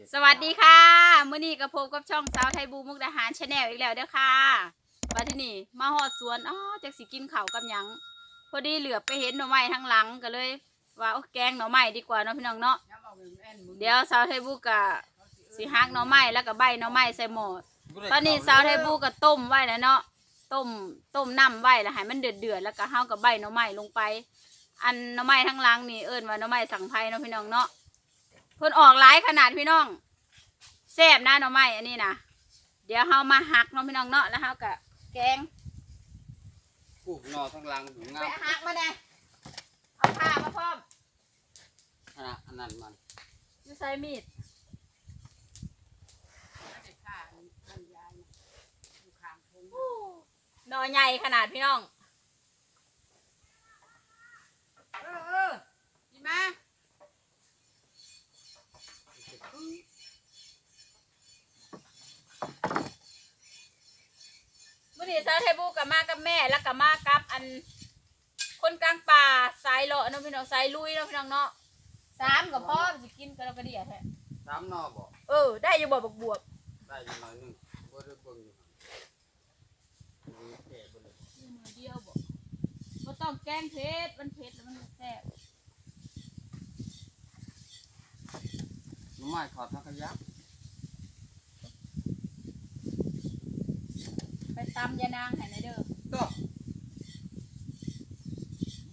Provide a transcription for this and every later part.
ฮ็สวัสดีค่ะมื้อนี้ก็พบกับช่องสาวไทยบูมุกดาหารชาแนลอีกแล้วเด้อค่ะมาที่นี่มาฮอดสวนอ๋อจักสิกินข้าวกับหยัง พอดีเหลือบไปเห็นหน่อไม้ทางหลังก็เลย ว่าโอ้แกงหน่อไม้ดีกว่าเนาะพี่น้องเนาะเดี๋ยวสาวไทยบูก็สิฮักหน่อไม้แล้วก็ใบหน่อไม้ใส่หม้อตอนนี้สาวไทยบูก็ต้มไว้แล้วเนาะต้มต้มน้ำไว้แล้วให้มันเดือดเดือดๆแล้วก็เฮากับใบหน่อไม้ลงไป อันหน่อไม้ทางหลังนี่เอิ้นว่าหน่อไม้สังไพรเนาะพี่น้องเนาะ เพิ่นออกหลายขนาดพี่น้องแซ่บนะหน่อไม้อันนี้นะเดี๋ยวเฮามาหักเน้องพี่น้องเนาะแล้วเฮาก็แกงปลูกหนอทั้งหลังถึงงาไปมหักมาแน่เอาผ้ามาพร้อมอันนั้นอันนั้นมันอยู่ใส่มีดหน่อใหญ่ขนาดพี่น้อง เออเออดีมา มื่อ นี้ซาเทบูกับมากับแม่แล้วกับมากับอัน คนกลางป่าสายเลาะเนาะพี่น้องสายลุยเนาะพี่น้องเนาะสามกับพ่อสิกินก็แล้วก็เดียแท้สามหนอบ่เออ ได้อยู่บ่บักบวบได้อยู่หน่อยหนึงบ่ได้เบิ่งอยู่หั่นมีแก่บ่เลยอยู่มือเดียวบ่บ่ต้องแกงเผ็ดมันเผ็ดแล้วมันแซ่บหน่อไม้ขอดทักขยักไตำยานางให้หน่อยเด้อก็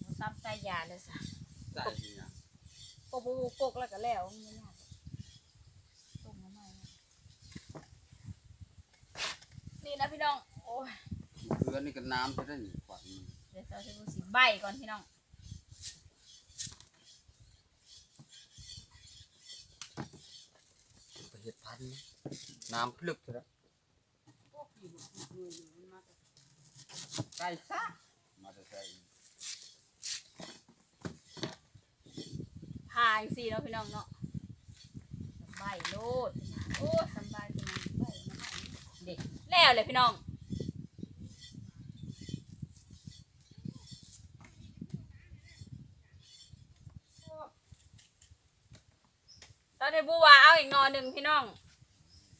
บ่ตำใส่ยาเลยซะใส่นี่นะกบบูกกแล้วก็แล้วมันยากต้มน้ำมันนี่นะพี่น้อง โอ้ย เกลือนี่ก็น้ำจะได้นี่กว่านี้เดี๋ยวเราจะดูสีใบก่อนพี่น้องไปเฮ็ดพันธุ์นะน้ำพลึกซะแล้ ใส่ซะมาจะใส่ผ่านสีเนาะพี่น้องเนาะใบโลดโอ้สบายพี่น้องใบน้ำมันเด็กแล้วเลยพี่น้องตอนนี้บัวาเอาอีกหนอหนึ่งพี่น้อง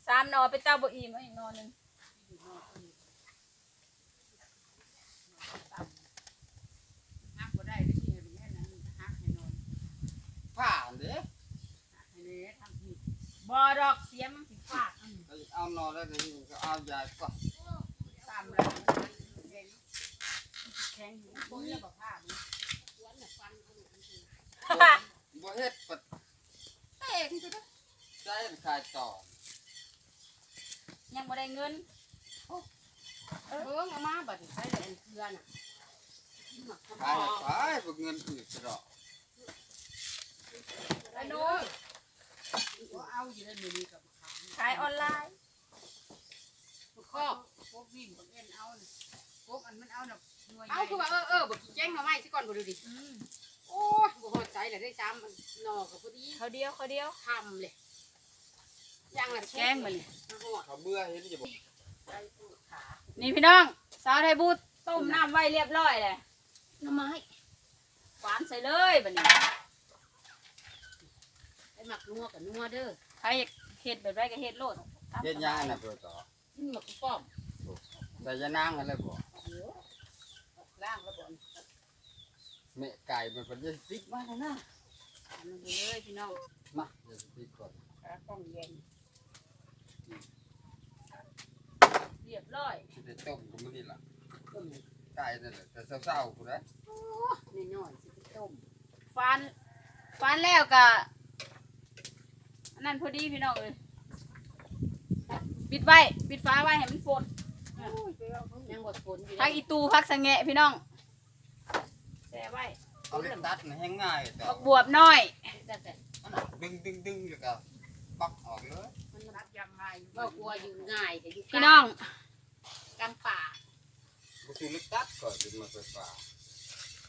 สามหนอเป็นเต้าบอีมาอีกหนอหนึ่ง ฮักบ่ได้ได้ที่ให้เป็นแม่นั้นฮักให้นอน ผ้าอัน เด้บอดอกเสียมนสิฝากเอาหนอแล้วก็ก็เอายาก็ตามแล้วแข็งแข็งอยู่บนแล้วก็ผ้ามันวันน่ะฟันเอาหนูจริงบ่เฮ็ดปะๆเต้งก็ได้ใช้ขายต่อยังบ่ได้เงินเบิ่งเอามาบัดนี้ใส่แต่อันเกลือน่ะ ขายข้าวขายบ่เงินอีกซะดอก อ้หนูก็เอาอยู่ในมือนี้กับขามขายออนไลน์ข้อพวกวิ่งพวกเอ็นเอาน่ะพวกอันมันเอาน่ะเอาคือว่าเออเออบ่แจ้งหน่อไม้สิก่อนบ่ดูดิอืมโอ้ยบ่พอใจเลยได้ซ้ำมันหน่อกับพอดีเขาเดียวเขาเดียวทำเลยย่างละแกงมาเลยมาหอดเขาเบื่อเห็นจะบอกใจปูขานี่พี่น้องสาวไทยบูดต้มน้ำไว้เรียบร้อยเลยหน่อไม้หวานใส่เลยบัดนี้ ไปหมักนัวกับนัวเด้อใครอยากเฮ็ดแบบไรก็เฮ็ดโลดตามเฮ็ดสย่าบางยน่ะเพื่อต่อกินหมักกระป้อมใส่ยานางอะไรบ่เดี๋ยวล่างแล้วบ่อนแม่ไก่มันเป็นจะติดมาแล้วนะทำมันไปเลยพี่น้องมาจะติดก่อนขากล้องเย็นเรียบร้อยสิได้ต้มก็มื้อนี้ล่ะต้มไก่นั่นแหละแต่เช้าๆพุ่นนะน้อยๆสิไปต้มฟานฟานแล้วก็ อันนั่นพอดีพี่น้องเอ้ยปิดไว้ปิดฟ้าไว้ให้มันฝนยังบดฝนอยู่พักอีตูพักสังแงะพี่น้องแช่ไว้เอาเล็กตัดน่ะแห้งง่ายต่อบักบวบน้อยแต่แต่อันน่ะดึงดึงดึงแล้วก็ปักออกเลยมันรักยังไงว่ากลัวอยู่ง่ายแต่อยู่พี่น้องกลางป่าบ่สิเล็กตัดก่อนดึงมาไฟฟ้า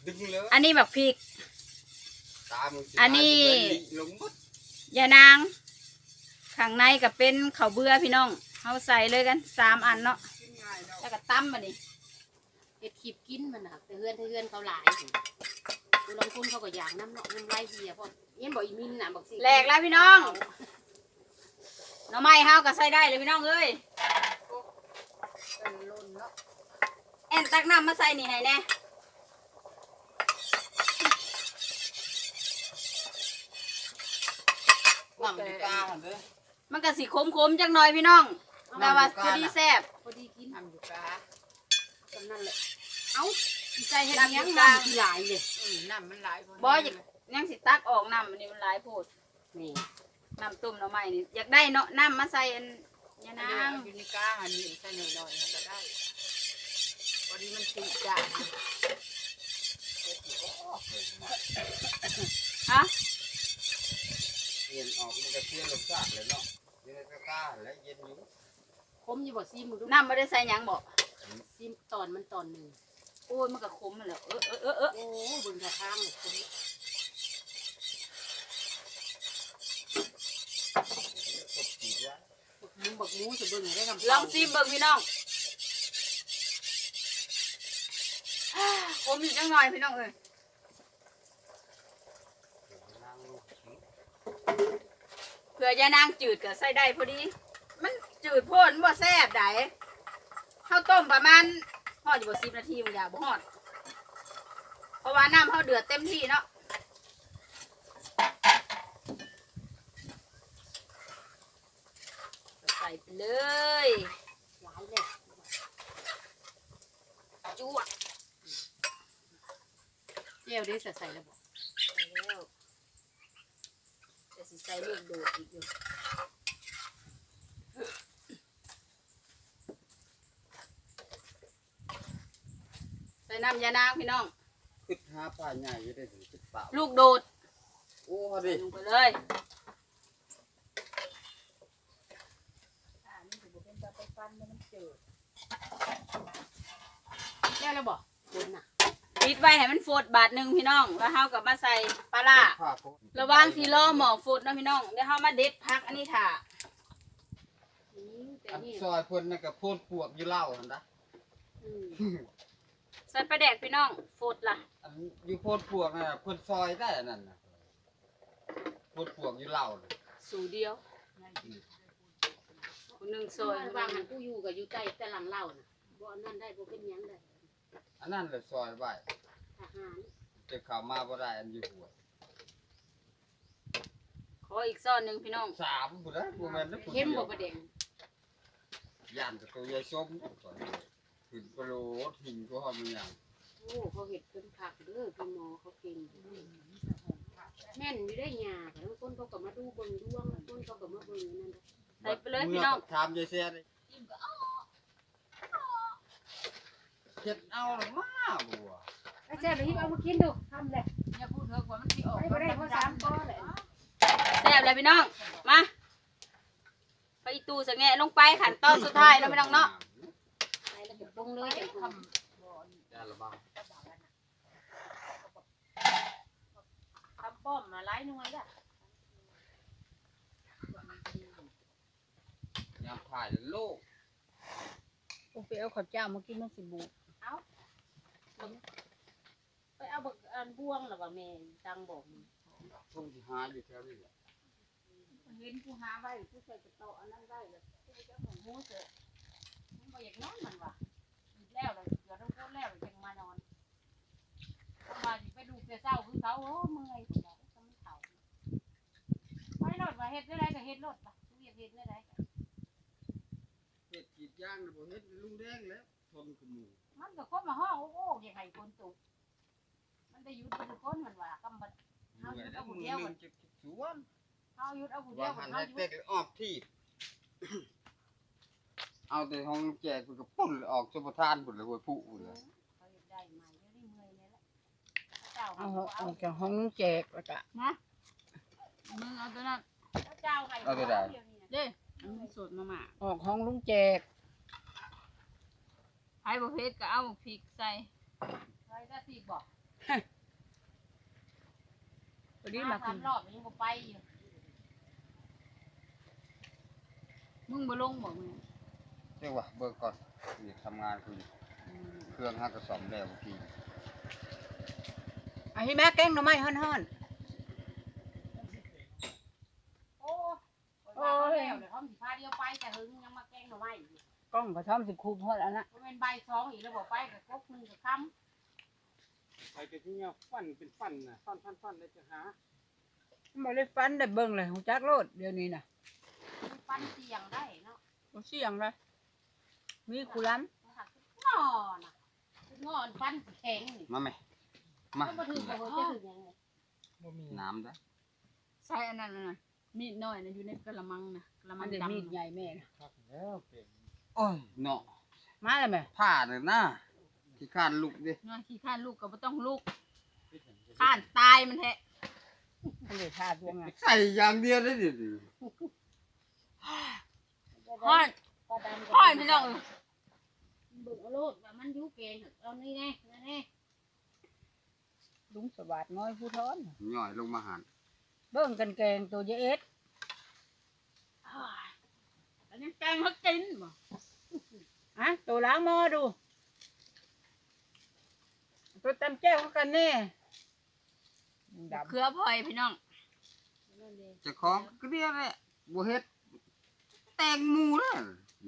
ดึงเลยอันนี้บักพริกตามึงสิอันนี้ มาสิได้ลงหมดยานางข้างในก็เป็นข้าวเบื่อพี่น้องเอาใส่เลยกันสามอันเนาะกินง่ายแล้วแล้วก็ตั้มมาดิเห็ดขีบกินมันน่ะแต่เฮือนแต่เฮือนเขาหลายกูลองคุณเขาก็อยากน้ำเนาะน้ำไรเหียพอยังบอกอีมินน่ะบอกสิแหลกแล้วพี่น้องหน่อไม้เฮาก็ใส่ได้เลยพี่น้องเอ้ยเป็นล้นเนาะแอนตักน้ำมาใส่นี่ให้แน่ น้ำดีกาหั่นเด้อมันก็สิขมๆจักหน่อยพี่น้อง แต่ว่าพอดีแซ่บพอดีกินทำอยู่กาตำนั่นแหละเอ้าสิใจเฮ็ดน้ำหยังอยู่กน้ำลางที่หลายเลยอืมน้ำมันหลายพบ่อยากยังสิตักออกน้ำอันนี้มันหลายโพดนี่น้ำต้มหน่อไม้นี่อยากได้เนาะน้ำมาใส่อันยะนานางงอยู่ในกาหันนี่ใส่หน่อยๆมันก็ได้พอดีมันติดจานฮะ เย็นออกมันก็เสียรสชาติเลยเนาะอยู่ในตะกร้าและเย็นอยู่คมอยู่บ่ซีมึงดูน้ำไม่ได้ใส่หยังบ่ซีมตอนมันตอนหนึ่งโอ้ยมันก็ขมมันแหล้วเออเออเออเออโอ้เบึงกระทางเลยคมกดขีดไว้มึงบักหมูจะเบิ่งให้ได้คำลองซิมเบิ่งพี่น้องอ่าขมอยู่จังหน่อยพี่น้องเอ้ย นั่งลูกชิ้น เผื่อยานางจืดก็ใส่ได้พอดี มันจืดโพดมันบ่แซ่บไดข้าวต้มประมาณฮอดอยู่บ่10นาทีมันอย่าบ่ฮอด เพราะว่าน้ำเขาเดือดเต็มที่เนาะใส่ไปเลยหลายเลยจวดเจียวได้ใส่แล้วบ่ใส่แล้ว จะสิใส่ลูกโดดอีกอยู่ใส่น้ำยานางพี่น้องขึ้นหาปลาใหญ่อยู่ได้ถึงสิบเปล่าลูกโดดโอ้พอใส่ดีลงไปเลยอันนี้ถือว่าเป็นตะไปฟันมันเจิดเจียวแล้วบ่คนน่ะ ปิดไว้ให้มันโฟดบาทหนึ่งพี่น้อง แล้วเฮากับมาใส่ปลาร้าผ้าพกระหว่างที่รอหมอโฟดเนาะพี่น้องเดี๋ยวเฮามาเด็ดพักอันนี้ถ่าอืมแต่อันนี่ซอยเพิ่นน่ะก็โพดปวกอยู่เหล้าหั่นนะอืมใส่ปลาแดกพี่น้องโฟดล่ะ อันอยู่โพดปวกน่ะเพิ่นซอยได้อันนั่นน่ะโพดปวกอยู่เหล้าน่ะสูเดียวคนหนึ่งซซออยยวางหันกูอยู่กับอยู่ใต้แต่หลังเล่าน่ะบ่อันนั้นได้บ่เป็นหยังได้ อันนั้นแหละซอยไว้ทหารจะเข้ามาบ่ได้อันอยู่หัวขออีกซ่อนหนึ่งพี่น้องสามพุ่นนะบ่แม่นนะพุ่นเข้มเดียบ่วประเด็นย่านกับตัวใหญ่ส้มก่อนขึ้นกระโหลดหินก็เฮามันหยังโอ้เขาเห็ดเป็นผักเด้อพี่หมอเขาเก่งแม่นอยู่ได้หยาค่ะแล้วคนเขาก็มาดูเบิ่งดวงคนเขาก็มาเบิ่งนั่นใส่ไปเลยพี่น้องถามยายแซ่เลย เฮ็ดเอาหรือมาบัวไอ้แซ่บเลยเอามากินดูทำเลยอย่าพูดเถอะว่ามันสิออกไปบ่ได้เพราะสามก้อนเลยแซ่บเลยพี่น้อง มาไปอีตู้สะแงะลงไปขันตอนสุดท้ายเนาะพี่น้องเนาะไปแล้วก็ปรุงเลยจังททยาละบางำทำป้อมมาไล่หน่วยละยามถ่ายโลกผมไปเอาข้าวเจ้ามากินมันสิบูด เอาไปเอาบักอันบ่วงหรือว่าแม่ตังบอกทุ่งที่หาอยู่แถวนี้แหละเห็นผู้หาไว้ผู้ใส่กระโตะอันนั้นไว้แล้วผู้เจ้าของหูเถอะมันบ่อยากนอนมันว่ะอีกแล้วเลยเดี๋ยวต้องพูดแล้วจึงมานอนมาสิไปดูเสียเศร้าคือเขาโอ้เมื่อยพุ่นน่ะทำมันเฒ่าไปรถว่าเฮ็ดได้ไรก็เฮ็ดรถป่ะเฮ็ดเฮ็ดได้ไรเฮ็ดกรีดยางน่ะบ่เฮ็ดลุงแดงแล้วทนกับหมู่ มันก็คนมาห้องโอ้โหยังไงคนตุกมันได้หยุดเป็นคนมันว่ากำบัดเมื่อยแล้วมือหนึงจะสวนเขาหยุดเอาผู้เดีว่ายวหันเขาให้หยุเต็ดกออกที่เอาแต่ห้องแจกมันก็ปุ่นออกสุปทานพุ่นเลยห้วยผู้พุ่นเลยเขาหยุดได้ไหมเดี๋ยวนี้เมื่อยเนี่ยแหละเจ้าเอาเอาออกจากห้องนู้นแจกแล้วก็มึงเอาตัวนั้นเจ้าให้เอาไปได้เดี๋ยวนี้นะเด้อันนี้สูตรมาม่าออกห้องลุงแจก ไผ่บ่เผ็ดก็เอาพริกใส่ใครจะตีบอกพอดีมากินทำรอบมันยังบ่ไปอยู่มึงบ่ลงบอกมึงเรียกว่าเบิกก่อนนี่ทำงานคุณเครื่องห้ากระสอบแล้วทีเอาให้แม่แกงหน่อไม้ฮ้อนโอ้โอ้ยแล้วเดี๋ยวเขาสิพาแต่หึงยังมาแกล้งหน่อไม้อยู่ กล้องกระท่อมสิคูบฮอดอันนั้นบ่แม่นใบสองอีกแล้วบอกไปกับกบหนึงกับคำไปกันที่เนี่ยฟันเป็นฟันน่ะฟันฟันฟันเลยจะหาบ่ได้ฟันได้เบิ่งเลยฮู้จักโลดเดี๋ยวนี้น่ะมันปันเสียงได้เนาะบ่เสี่ยงเลยมีคุล้มันหักงอน่ะงอนฟันสิแข็งนี่มาไหมมาก็บ่ถึงบ่จะถึงยังไงบ่มีน้ำได้ใส่อันนั้นน่ะมีดน้อยนะอยู่ในกระมังนะกระำมัมันงได้ดำมีดใหญ่แม่น่ะ ครับแล้วเป็น โอ้ยเนาะมาแล้วแม่ผ้าเลยนะที่ข้านลูกดิน้อยขี้ข้านลูกก็บ่ต้องลูกเป็นอย่างนี้ข้านตายมันแท้มันได้ทาดวงอะใส่อย่างเดียวได้ดิฮ้อนก็ดำฮ้อนพี่น้องเบิ่งเอาโลดว่ามันอยู่เกงเอานี่แน่นั่นแน่ลุงสวัสดิ์น้อยผู้ทอนย่อยลงมาหันเบิ่งกันแกงตัวเยเอ็ดอันนี้แกงเขากินบ่ อะตัวล้างหม้อดู ตัวตำแจ้วกันแน่ดำเครือพลอยพี่น้องนั่นเองเจะของก็เดียวแหละบัวเฮ็ด แตงหมูเลย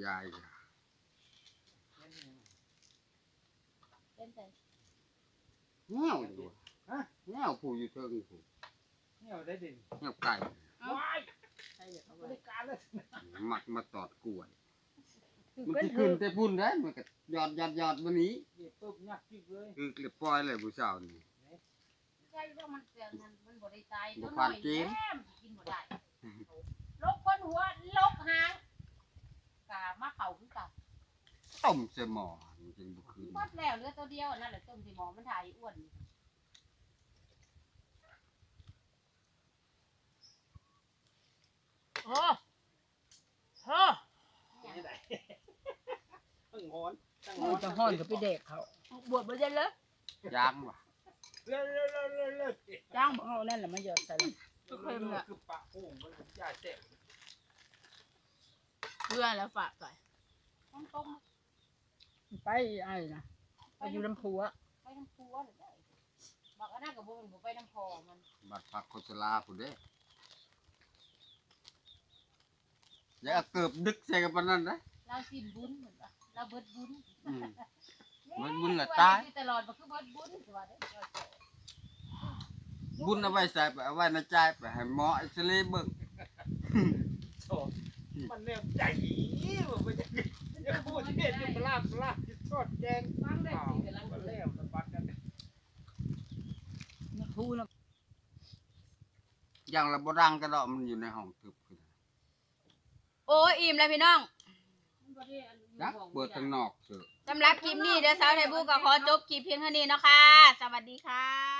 ยายเป็นแต่แง่วอยู่ฮะแง่วผู้อยู่เทิงผู้เนี่ยได้เด่นแง่วไก่ว้ายใช่เอาบริการเลย มักมาตอดกล้วยคือ มันกันสิคืขึ้นอแต่พุ่นได้มันก็ยอดยอดยอดวันนี้เหยียบปุ๊บยักจิ๊กเลยคือเกลียบปล่อยเลยผู้สาวนี่ใช่ว่ามันเกินมันมันบ่ได้ตายบ่ตัวผ่าน้นอยเกณฑ์แม่มันกินบ่ได้ลกคนหัวลกหางกามาเข้าคือเก่าต้มใส่หม้อมันจึงบ่ขึ้นหมดแล้วเหลือตัวเดียวนั่นแหละต้มสิหมอมันถ่ายอ้วนโอ้โห นี่ได้ตั้งหอนตั้งห มั อน น จะห้อนกับพี่เด็กเขาบวชบ่ได้เลยยางว่ะเร็วเร็วเร็วเร็วเร็วจ้างบอกเอานั่นแหละมาหยอดใส่ก็เคยมีอะคือปะโป่งมันเป็นยาเจ็บเพื่อแล้วฝากก่อนต้องต้มไปไอ้นะไปอยู่ลำพูอะไปน้ำพัวเลยได้บอกอันนั้นกับบ่มันบ่ไปน้ำพอมันบัดผักโคสลาผู้เด้อย่าเอาเกิบดึกใส่กับปานนั้นนะเราสิ้นบุญเหมือนว่า เราเบิดบุญอืม เบิดบุญละตาย ตลอดบ่คือเบิดบุญตัวเด้อบุญเอาไว้ใส่ไปเอาไว้ในใจไปให้หมอเอ็กซเรย์เบิ่งโถ่มันเนี่ยใจมันจะจะพูดเห็นปลาปลาทอดแกงฟังได้ข้าวสิกำลังมันเกิดแล้วสะบัดกันลำพูนะอย่างละบ่ดังกระดอกมันอยู่ในห้องทึบคือโอ้ยอิ่มแล้วพี่น้อง ดักเปิดทางนอกเถอสำหรับคลิปนี้เดี๋ยวสาวไทยบูก็ขอจบคลิปเพียงเท่านี้เนาะคะสวัสดีค่ะ